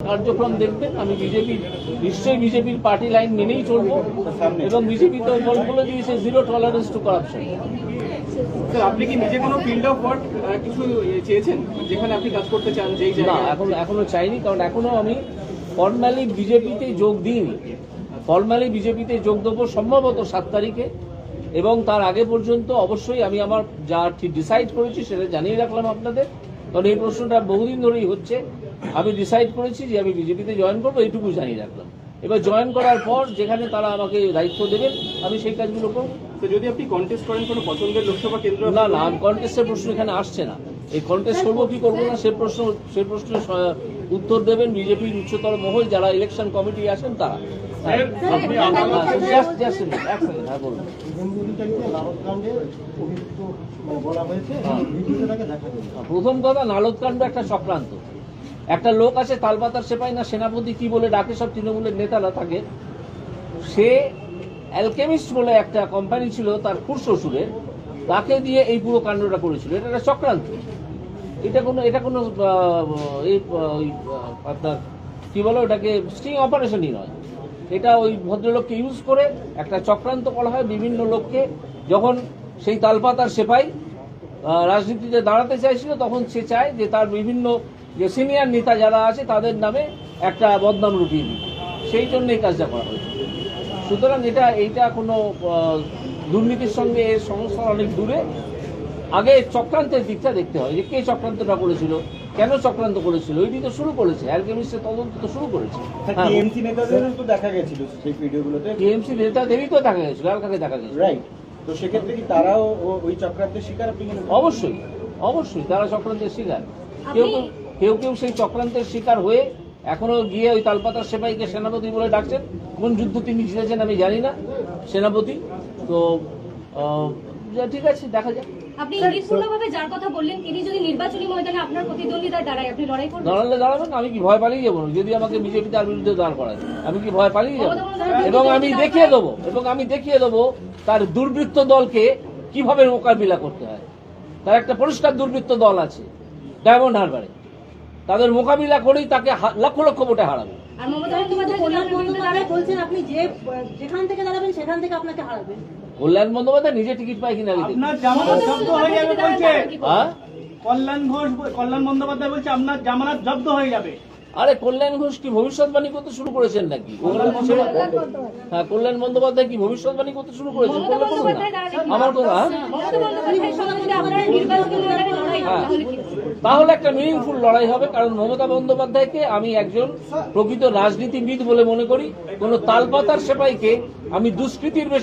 কার্যক্রম দেখবেন আমি বিজেপি নিশ্চয়ই বিজেপির পার্টি লাইন মেনেই চলবো এবং বিজেপি তো বল বলে দিয়েছে জিরো টলারেন্স টু করাপশন আপনি কি নিজে কোনো ফিল্ড অফ ওয়ার্ক কিছু চেয়েছেন যেখানে আপনি কাজ করতে চান যেই না এখন এখনও চাইনি কারণ এখনও আমি ফর্মালি বিজেপিতে যোগ দিইনি। ফর্মালি বিজেপিতে যোগ দেবো সম্ভবত সাত তারিখে এবং তার আগে পর্যন্ত অবশ্যই আমি আমার যা ডিসাইড করেছি সেটা জানিয়ে রাখলাম আপনাদের। কারণ এই প্রশ্নটা বহুদিন ধরেই হচ্ছে। আমি ডিসাইড করেছি যে আমি বিজেপিতে জয়েন করব এইটুকু জানিয়ে রাখলাম। এবার জয়েন করার পর যেখানে তারা আমাকে দায়িত্ব দেবেন আমি সেই কাজগুলো করব। তো যদি আপনি কন্টেস্ট করেন কোনো পছন্দের লোকসভা কেন্দ্র না না কন্টেস্টের প্রশ্ন এখানে আসছে না। এই কন্টেস্ট করব কি করব না সে প্রশ্ন সেই প্রশ্নের উত্তর দেবেন বিজেপির উচ্চতর মহল যারা ইলেকশন কমিটি আছেন তারা। হ্যাঁ, এক second, হ্যাঁ, বলুন। নারদকাণ্ডে অভিযুক্ত বলা হয়েছে ভিডিওটাকে দেখা যাবে। প্রথম কথা নালদকাণ্ড একটা চক্রান্ত। একটা লোক আছে, তালপাতার সেপাই না সেনাপতি, কি বলে ডাকে সব তৃণমূলের নেতারা থাকে। সে অ্যালকেমিস্ট বলে একটা কোম্পানি ছিল তার খুর শ্বশুরের, তাকে দিয়ে এই পুরো কাণ্ডটা করেছিল। এটা একটা চক্রান্ত। এটা কোনো এটা কোনো আপনার, কি বলে ওটাকে স্টিং অপারেশনই নয়। এটা ওই ভদ্রলোককে ইউজ করে একটা চক্রান্ত করা হয় বিভিন্ন লোককে, যখন সেই তালপাতার সেপাই রাজনীতিতে দাঁড়াতে চাইছিল তখন সে চায় যে তার বিভিন্ন যে সিনিয়র নেতা যারা আছে তাদের নামে একটা বদনাম রুটিয়ে দিতে সেই জন্য এই কাজটা করা হয়েছে। সুতরাং এটা এইটা কোনো দুর্নীতির সঙ্গে এর সমস্যা অনেক দূরে। আগে চক্রান্তের দিকটা দেখতে হয় যে কে চক্রান্তটা করেছিল কেন চক্রান্ত করেছিল ওইটি তো শুরু করেছে অ্যালকেমিস্টের তদন্ত তো শুরু করেছে। হ্যাঁ টিএমসি নেতাদেরও তো দেখা গেছিল সেই ভিডিওগুলোতে। টিএমসি নেতাদেরই তো দেখা গেছিল আর কাকে দেখা গেছিল? রাইট তো সেক্ষেত্রে কি তারাও ওই চক্রান্তের শিকার আপনি অবশ্যই অবশ্যই তারা চক্রান্তের শিকার। কেউ কেউ কেউ কেউ সেই চক্রান্তের শিকার হয়ে এখনও গিয়ে ওই তালপাতার সেপাইকে সেনাপতি বলে ডাকছেন। কোন যুদ্ধ তিনি জিতেছেন আমি জানি না সেনাপতি। তো ঠিক আছে দেখা যাক। আপনি ইঙ্গিতপূর্ণভাবে যার কথা বললেন তিনি যদি নির্বাচনী ময়দানে আপনার প্রতিদ্বন্দ্বিতায় দাঁড়ায় আপনি লড়াই করবেন? দাঁড়ালে দাঁড়াবেন আমি কি ভয় পালিয়ে যাব? না? যদি আমাকে বিজেপি তার বিরুদ্ধে দাঁড় করায় আমি কি ভয় পালিয়ে যাব? এবং আমি দেখিয়ে দেবো এবং আমি দেখিয়ে দেবো তার দুর্বৃত্ত দলকে কীভাবে মোকাবিলা করতে হয়? তার একটা পরিষ্কার দুর্বৃত্ত দল আছে ডায়মন্ড হারবারে। তাদের মোকাবিলা করেই তাকে লক্ষ লক্ষ ভোটে হারাবে। কল্যাণ বন্দ্যোপাধ্যায় বলছেন আপনি যে যেখান থেকে দাঁড়াবেন সেখান থেকে আপনাকে হারাবেন কল্যাণ বন্দ্যোপাধ্যায় নিজে টিকিট পায় কিনা হয়ে হ্যাঁ? কল্যাণ ঘোষ কল্যাণ বন্দ্যোপাধ্যায় বলছে আপনার জামানত জব্দ হয়ে যাবে। আরে কল্যাণ ঘোষ কি ভবিষ্যৎবাণী করতে শুরু করেছেন নাকি? হ্যাঁ কল্যাণ বন্দ্যোপাধ্যায় কি ভবিষ্যৎবাণী করতে শুরু করেছেন? আমার কথা হ্যাঁ? হয়। তাহলে তাহলে একটা মিনিংফুল লড়াই হবে কারণ মমতা বন্দ্যোপাধ্যায়কে আমি একজন প্রকৃত রাজনীতিবিদ বলে মনে করি। কোন তালপাতার সেপাইকে আমি দুষ্কৃতির বেশি